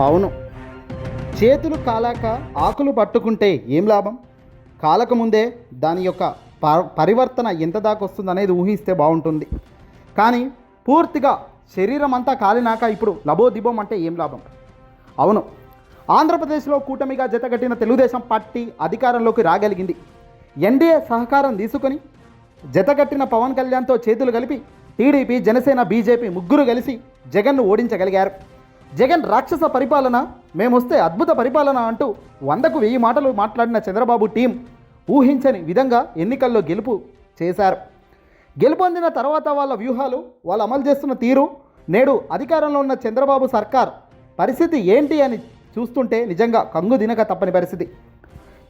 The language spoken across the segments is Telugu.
అవును. చేతులు కాలాక ఆకులు పట్టుకుంటే ఏం లాభం? కాలకముందే దాని యొక్క ప- పరివర్తన ఎంత దాకా వస్తుంది అనేది ఊహిస్తే బాగుంటుంది. కానీ పూర్తిగా శరీరం అంతా కాలినాక ఇప్పుడు లబోదిబోం అంటే ఏం లాభం? అవును. ఆంధ్రప్రదేశ్లో కూటమిగా జతగట్టిన తెలుగుదేశం పార్టీ అధికారంలోకి రాగలిగింది. ఎన్డీఏ సహకారం తీసుకొని జతగట్టిన పవన్ కళ్యాణ్తో చేతులు కలిపి టీడీపీ జనసేన బీజేపీ ముగ్గురు కలిసి జగన్ను ఓడించగలిగారు. జగన్ రాక్షస పరిపాలన మేమొస్తే అద్భుత పరిపాలన అంటూ వందకు వెయ్యి మాటలు మాట్లాడిన చంద్రబాబు టీం ఊహించని విధంగా ఎన్నికల్లో గెలుపు చేశారు. గెలుపొందిన తర్వాత వాళ్ళ వ్యూహాలు వాళ్ళు అమలు చేస్తున్న తీరు నేడు అధికారంలో ఉన్న చంద్రబాబు సర్కార్ పరిస్థితి ఏంటి అని చూస్తుంటే నిజంగా కంగు దినక తప్పని పరిస్థితి.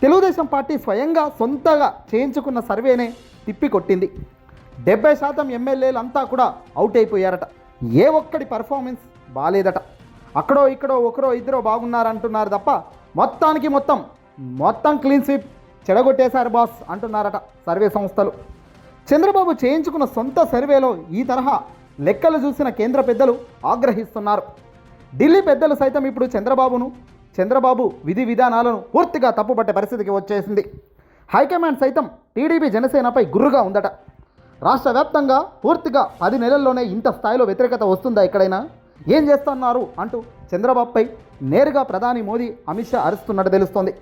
తెలుగుదేశం పార్టీ స్వయంగా సొంతగా చేయించుకున్న సర్వేనే తిప్పికొట్టింది. డెబ్బై శాతం ఎమ్మెల్యేలంతా కూడా అవుట్ అయిపోయారట. ఏ ఒక్కడి పర్ఫార్మెన్స్ బాలేదట. అక్కడో ఇక్కడో ఒకరో ఇద్దరో బాగున్నారంటున్నారు తప్ప మొత్తానికి మొత్తం మొత్తం క్లీన్ స్వీప్ చెడగొట్టేశారు బాస్ అంటున్నారట సర్వే సంస్థలు. చంద్రబాబు చేయించుకున్న సొంత సర్వేలో ఈ తరహా లెక్కలు చూసిన కేంద్ర పెద్దలు ఆగ్రహిస్తున్నారు. ఢిల్లీ పెద్దలు సైతం ఇప్పుడు చంద్రబాబును చంద్రబాబు విధి విధానాలను పూర్తిగా తప్పుపట్టే పరిస్థితికి వచ్చేసింది. హైకమాండ్ సైతం టీడీపీ జనసేనపై గుర్రుగా ఉందట. రాష్ట్ర వ్యాప్తంగా పూర్తిగా పది నెలల్లోనే ఇంత స్థాయిలో వ్యతిరేకత వస్తుందా ఎక్కడైనా? ఏం చేస్తున్నారు అంటూ చంద్రబాబుపై నేరుగా ప్రధాని మోదీ అమిత్ షా అరుస్తున్నట్టు తెలుస్తోంది.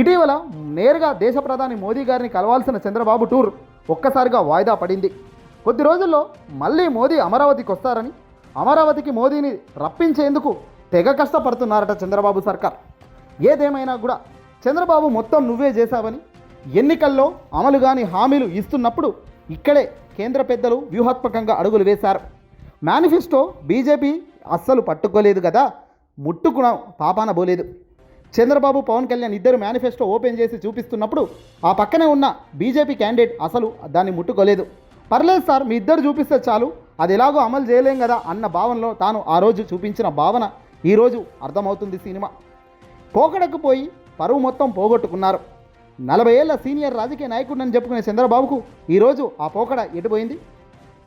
ఇటీవల నేరుగా దేశ ప్రధాని మోదీ గారిని కలవాల్సిన చంద్రబాబు టూర్ ఒక్కసారిగా వాయిదా పడింది. కొద్ది రోజుల్లో మళ్ళీ మోదీ అమరావతికి వస్తారని అమరావతికి మోదీని రప్పించేందుకు తెగ కష్టపడుతున్నారట చంద్రబాబు సర్కార్. ఏదేమైనా కూడా చంద్రబాబు మొత్తం నువ్వే చేశావని ఎన్నికల్లో అమలు కాని హామీలు ఇస్తున్నప్పుడు ఇక్కడే కేంద్ర పెద్దలు వ్యూహాత్మకంగా అడుగులు వేశారు. మేనిఫెస్టో బీజేపీ అస్సలు పట్టుకోలేదు కదా ముట్టుకున్న పాపాన పోలేదు. చంద్రబాబు పవన్ కళ్యాణ్ ఇద్దరు మేనిఫెస్టో ఓపెన్ చేసి చూపిస్తున్నప్పుడు ఆ పక్కనే ఉన్న బీజేపీ క్యాండిడేట్ అసలు దాన్ని ముట్టుకోలేదు. పర్లేదు సార్ మీ ఇద్దరు చూపిస్తే చాలు అది ఎలాగో అమలు చేయలేం కదా అన్న భావనలో తాను ఆ రోజు చూపించిన భావన ఈరోజు అర్థమవుతుంది సినిమా. పోకడకు పోయి పరువు మొత్తం పోగొట్టుకున్నారు. నలభై ఏళ్ళ సీనియర్ రాజకీయ నాయకుడిని చెప్పుకునే చంద్రబాబుకు ఈరోజు ఆ పోకడ ఎటుపోయింది?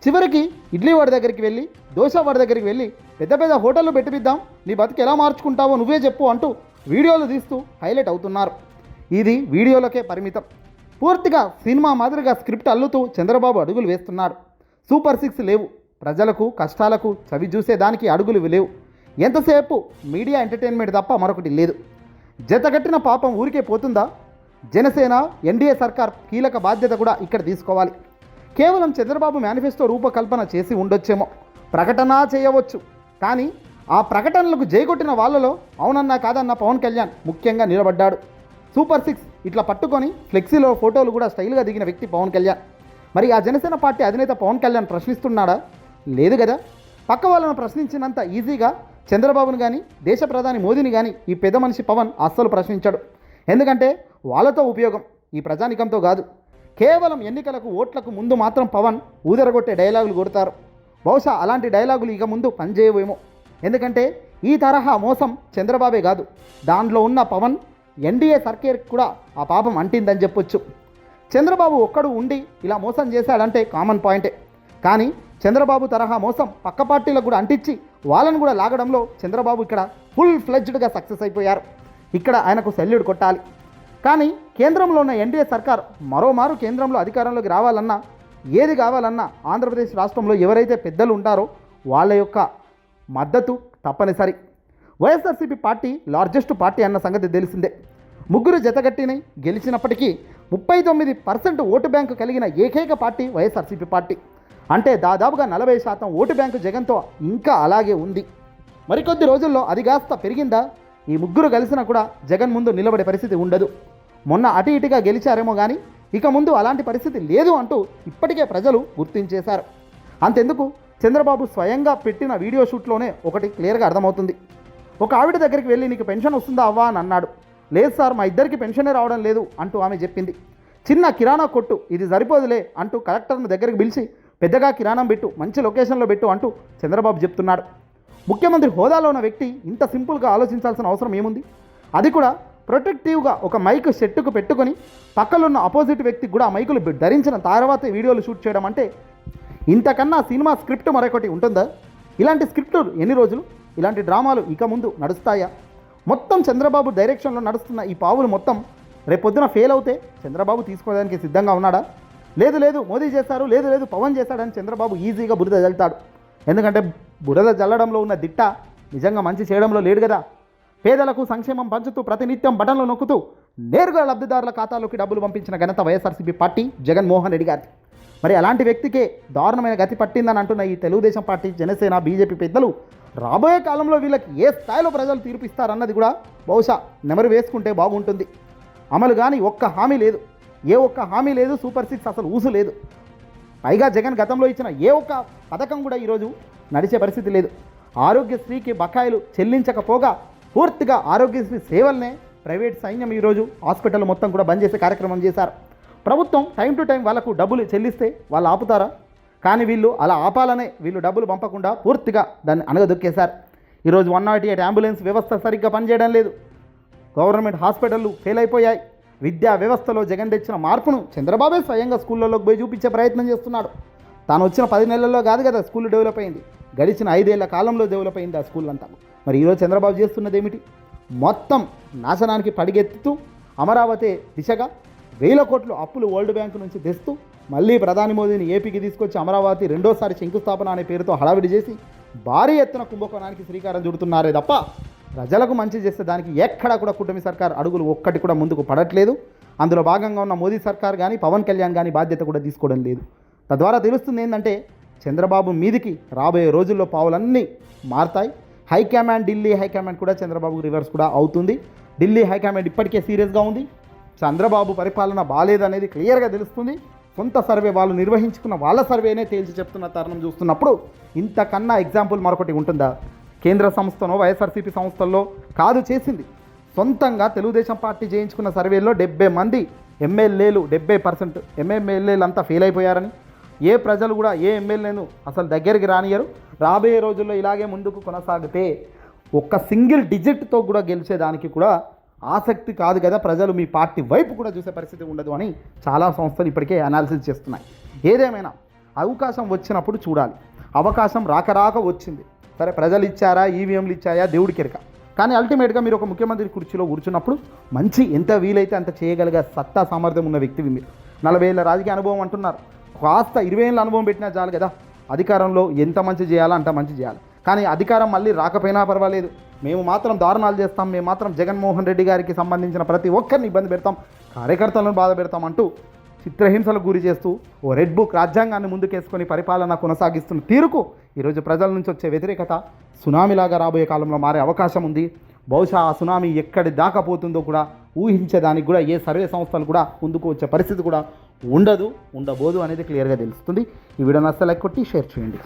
చివరికి ఇడ్లీ వాడి దగ్గరికి వెళ్ళి దోశ వాడి దగ్గరికి వెళ్ళి పెద్ద పెద్ద హోటళ్ళు పెట్టిద్దాం నీ బతికి ఎలా మార్చుకుంటావో నువ్వే చెప్పు అంటూ వీడియోలు తీస్తూ హైలైట్ అవుతున్నారు. ఇది వీడియోలకే పరిమితం. పూర్తిగా సినిమా మాదిరిగా స్క్రిప్ట్ అల్లుతూ చంద్రబాబు అడుగులు వేస్తున్నాడు సూపర్ సిక్స్ లేవు. ప్రజలకు కష్టాలకు చవి చూసేదానికి అడుగులు లేవు. ఎంతసేపు మీడియా ఎంటర్టైన్మెంట్ తప్ప మరొకటి లేదు. జతగట్టిన పాపం ఊరికే పోతుందా? జనసేన ఎన్డీఏ సర్కార్ కీలక బాధ్యత కూడా ఇక్కడ తీసుకోవాలి. కేవలం చంద్రబాబు మేనిఫెస్టో రూపకల్పన చేసి ఉండొచ్చేమో. ప్రకటన చేయవచ్చు. కానీ ఆ ప్రకటనలకు జైకొట్టిన వాళ్ళలో అవునన్నా కాదన్న పవన్ కళ్యాణ్ ముఖ్యంగా నిలబడ్డాడు. సూపర్ సిక్స్ ఇట్లా పట్టుకొని ఫ్లెక్సీలో ఫోటోలు కూడా స్టైల్గా దిగిన వ్యక్తి పవన్ కళ్యాణ్. మరి ఆ జనసేన పార్టీ అధినేత పవన్ కళ్యాణ్ ప్రశ్నిస్తున్నాడా? లేదు కదా. పక్క వాళ్ళను ప్రశ్నించినంత ఈజీగా చంద్రబాబును కానీ దేశ ప్రధాని మోదీని కానీ ఈ పెద్ద మనిషి పవన్ అస్సలు ప్రశ్నించాడు. ఎందుకంటే వాళ్ళతో ఉపయోగం ఈ ప్రజానికంతో కాదు. కేవలం ఎన్నికలకు ఓట్లకు ముందు మాత్రం పవన్ ఊదరగొట్టే డైలాగులు కొడతారు. బహుశా అలాంటి డైలాగులు ఇక ముందు పనిచేయవేమో. ఎందుకంటే ఈ తరహా మోసం చంద్రబాబే కాదు దాంట్లో ఉన్న పవన్ ఎన్డీఏ సర్కేర్ కూడా ఆ పాపం అంటిందని చెప్పొచ్చు. చంద్రబాబు ఒక్కడు ఉండి ఇలా మోసం చేశాడంటే కామన్ పాయింటే. కానీ చంద్రబాబు తరహా మోసం పక్క పార్టీలకు కూడా అంటించి వాళ్ళను కూడా లాగడంలో చంద్రబాబు ఇక్కడ ఫుల్ ఫ్లెడ్జ్డ్గా సక్సెస్ అయిపోయారు. ఇక్కడ ఆయనకు సెల్యూడ్ కొట్టాలి. కానీ కేంద్రంలో ఉన్న ఎన్డీఏ సర్కార్ మరోమారు కేంద్రంలో అధికారంలోకి రావాలన్నా ఏది కావాలన్నా ఆంధ్రప్రదేశ్ రాష్ట్రంలో ఎవరైతే పెద్దలు ఉంటారో వాళ్ళ యొక్క మద్దతు తప్పనిసరి. వైఎస్ఆర్సీపీ పార్టీ లార్జెస్ట్ పార్టీ అన్న సంగతి తెలిసిందే. ముగ్గురు జతగట్టిని గెలిచినప్పటికీ ముప్పై తొమ్మిది పర్సెంట్ ఓటు బ్యాంకు కలిగిన ఏకైక పార్టీ వైఎస్ఆర్సీపీ పార్టీ. అంటే దాదాపుగా నలభై శాతం ఓటు బ్యాంకు జగన్తో ఇంకా అలాగే ఉంది. మరికొద్ది రోజుల్లో అది కాస్త పెరిగిందా? ఈ ముగ్గురు కలిసినా కూడా జగన్ ముందు నిలబడే పరిస్థితి ఉండదు. మొన్న అటు ఇటుగా గెలిచారేమో కానీ ఇక ముందు అలాంటి పరిస్థితి లేదు అంటూ ఇప్పటికే ప్రజలు గుర్తించేశారు. అంతెందుకు? చంద్రబాబు స్వయంగా పెట్టిన వీడియో షూట్లోనే ఒకటి క్లియర్గా అర్థమవుతుంది. ఒక ఆవిడ దగ్గరికి వెళ్ళి నీకు పెన్షన్ వస్తుందా అవ్వా? అని అన్నాడు. లేదు సార్ మా ఇద్దరికి పెన్షనే రావడం లేదు అంటూ ఆమె చెప్పింది. చిన్న కిరాణా కొట్టు ఇది సరిపోదులే అంటూ కలెక్టర్ను దగ్గరికి పిలిచి పెద్దగా కిరాణం పెట్టు మంచి లొకేషన్లో పెట్టు అంటూ చంద్రబాబు చెప్తున్నాడు. ముఖ్యమంత్రి హోదాలో ఉన్న వ్యక్తి ఇంత సింపుల్గా ఆలోచించాల్సిన అవసరం ఏముంది? అది కూడా ప్రొటెక్టివ్గా ఒక మైక్ సెట్టుకు పెట్టుకొని పక్కలున్న అపోజిట్ వ్యక్తికి కూడా ఆ మైకులు ధరించిన తర్వాత వీడియోలు షూట్ చేయడం అంటే ఇంతకన్నా సినిమా స్క్రిప్ట్ మరొకటి ఉంటుందా? ఇలాంటి స్క్రిప్ట్ ఎన్ని రోజులు? ఇలాంటి డ్రామాలు ఇక ముందు నడుస్తాయా? మొత్తం చంద్రబాబు డైరెక్షన్లో నడుస్తున్న ఈ పావులు మొత్తం రేపొద్దున ఫెయిల్ అవుతే చంద్రబాబు తీసుకోవడానికి సిద్ధంగా ఉన్నాడా? లేదు లేదు మోదీ చేశారు లేదు లేదు పవన్ చేశాడని చంద్రబాబు ఈజీగా బురద జల్లుతాడు. ఎందుకంటే బురద జల్లడంలో ఉన్న దిట్ట నిజంగా మంచి చేయడంలో లేడు కదా. పేదలకు సంక్షేమం పంచుతూ ప్రతినిత్యం బటన్లు నొక్కుతూ నేరుగా లబ్ధిదారుల ఖాతాలోకి డబ్బులు పంపించిన ఘనత వైఎస్ఆర్సీపీ పార్టీ జగన్మోహన్ రెడ్డి గారి మరి అలాంటి వ్యక్తికే దారుణమైన గతి పట్టిందని అంటున్న ఈ తెలుగుదేశం పార్టీ జనసేన బీజేపీ పెద్దలు రాబోయే కాలంలో వీళ్ళకి ఏ స్థాయిలో ప్రజలు తీర్పిస్తారన్నది కూడా బహుశా నెమరు వేసుకుంటే బాగుంటుంది. అమలు కానీ ఒక్క హామీ లేదు. ఏ ఒక్క హామీ లేదు సూపర్ సిక్స్ అసలు ఊసు లేదు. పైగా జగన్ గతంలో ఇచ్చిన ఏ ఒక్క పథకం కూడా ఈరోజు నడిచే పరిస్థితి లేదు. ఆరోగ్యశ్రీకి బకాయిలు చెల్లించకపోగా పూర్తిగా ఆరోగ్యశ్రీ సేవల్నే ప్రైవేట్ సైన్యం ఈరోజు హాస్పిటల్ మొత్తం కూడా బంద్ చేసే కార్యక్రమం చేశారు. ప్రభుత్వం టైం టు టైం వాళ్ళకు డబ్బులు చెల్లిస్తే వాళ్ళు ఆపుతారా? కానీ వీళ్ళు అలా ఆపాలనే వీళ్ళు డబ్బులు పంపకుండా పూర్తిగా దాన్ని అనగదొక్కేశారు. ఈరోజు వన్ నాట్ ఎయిట్ అంబులెన్స్ వ్యవస్థ సరిగ్గా పనిచేయడం లేదు. గవర్నమెంట్ హాస్పిటళ్ళు ఫెయిల్ అయిపోయాయి. విద్యా వ్యవస్థలో జగన్ తెచ్చిన మార్పును చంద్రబాబే స్వయంగా స్కూళ్ళలోకి పోయి చూపించే ప్రయత్నం చేస్తున్నాడు. తాను వచ్చిన పది నెలల్లో కాదు కదా స్కూల్ డెవలప్ అయింది. గడిచిన ఐదేళ్ళ కాలంలో డెవలప్ అయింది ఆ స్కూల్ అంతా. మరి ఈరోజు చంద్రబాబు చేస్తున్నది ఏమిటి? మొత్తం నాశనానికి పడిగెత్తుతూ అమరావతి దిశగా వేల కోట్లు అప్పులు వరల్డ్ బ్యాంక్ నుంచి తెస్తూ మళ్ళీ ప్రధాని మోదీని ఏపీకి తీసుకొచ్చి అమరావతి రెండోసారి శంకుస్థాపన అనే పేరుతో హడావిడి చేసి భారీ ఎత్తున కుంభకోణానికి శ్రీకారం చుడుతున్నారే తప్ప ప్రజలకు మంచి చేస్తే దానికి ఎక్కడ కూడా కూటమి సర్కార్ అడుగులు ఒక్కటి కూడా ముందుకు పడట్లేదు. అందులో భాగంగా ఉన్న మోదీ సర్కార్ కానీ పవన్ కళ్యాణ్ కానీ బాధ్యత కూడా తీసుకోవడం లేదు. తద్వారా తెలుస్తుంది ఏంటంటే చంద్రబాబు మీదికి రాబోయే రోజుల్లో పావులన్నీ మారతాయి. హైకమాండ్ ఢిల్లీ హైకమాండ్ కూడా చంద్రబాబు రివర్స్ కూడా అవుతుంది. ఢిల్లీ హైకమాండ్ ఇప్పటికే సీరియస్గా ఉంది. చంద్రబాబు పరిపాలన బాలేదనేది క్లియర్గా తెలుస్తుంది. సొంత సర్వే వాళ్ళు నిర్వహించుకున్న వాళ్ళ సర్వేనే తేల్చి చెప్తున్న తరుణం చూస్తున్నప్పుడు ఇంతకన్నా ఎగ్జాంపుల్ మరొకటి ఉంటుందా? కేంద్ర సంస్థనో వైఎస్ఆర్సీపీ సంస్థల్లో కాదు చేసింది. సొంతంగా తెలుగుదేశం పార్టీ చేయించుకున్న సర్వేలో డెబ్బై మంది ఎమ్మెల్యేలు డెబ్బై పర్సెంట్ ఎంఎంఎల్ఏలు అంతా ఫెయిల్ అయిపోయారని ఏ ప్రజలు కూడా ఏ ఎమ్మెల్యేను అసలు దగ్గరికి రానియరు రాబోయే రోజుల్లో ఇలాగే ముందుకు కొనసాగితే ఒక్క సింగిల్ డిజిట్తో కూడా గెలిచేదానికి కూడా ఆసక్తి కాదు కదా. ప్రజలు మీ పార్టీ వైపు కూడా చూసే పరిస్థితి ఉండదు అని చాలా సంస్థలు ఇప్పటికే అనాలిసిస్ చేస్తున్నాయి. ఏదేమైనా అవకాశం వచ్చినప్పుడు చూడాలి. అవకాశం రాక రాక వచ్చింది. సరే ప్రజలు ఇచ్చారా ఈవీఎంలు ఇచ్చాయా దేవుడికి ఎరక కానీ అల్టిమేట్గా మీరు ఒక ముఖ్యమంత్రి కుర్చీలో కూర్చున్నప్పుడు మంచి ఎంత వీలైతే అంత చేయగలిగే సత్తా సామర్థ్యం ఉన్న వ్యక్తివి మీరు. నలభై ఏళ్ళ రాజకీయ అనుభవం అంటున్నారు. కాస్త ఇరవై ఏళ్ళ అనుభవం పెట్టినా చాలు కదా. అధికారంలో ఎంత మంచి చేయాలో అంత మంచి చేయాలి. కానీ అధికారం మళ్ళీ రాకపోయినా పర్వాలేదు. మేము మాత్రం దారుణాలు చేస్తాం. మేము మాత్రం జగన్మోహన్ రెడ్డి గారికి సంబంధించిన ప్రతి ఒక్కరిని ఇబ్బంది పెడతాం. కార్యకర్తలను బాధ పెడతాం అంటూ చిత్రహింసలకు గురి చేస్తూ ఓ రెడ్ బుక్ రాజ్యాంగాన్ని ముందుకేసుకొని పరిపాలన కొనసాగిస్తున్న తీరుకు ఈరోజు ప్రజల నుంచి వచ్చే వ్యతిరేకత సునామీలాగా రాబోయే కాలంలో మారే అవకాశం ఉంది. బహుశా ఆ సునామీ ఎక్కడి దాకా పోతుందో కూడా ఊహించేదానికి కూడా ఏ సర్వే సంస్థలు కూడా ముందుకు వచ్చే పరిస్థితి కూడా ఉండదు ఉండబోదు అనేది క్లియర్గా తెలుస్తుంది. ఈ వీడియో నచ్చ లైక్ కొట్టి షేర్ చేయండి.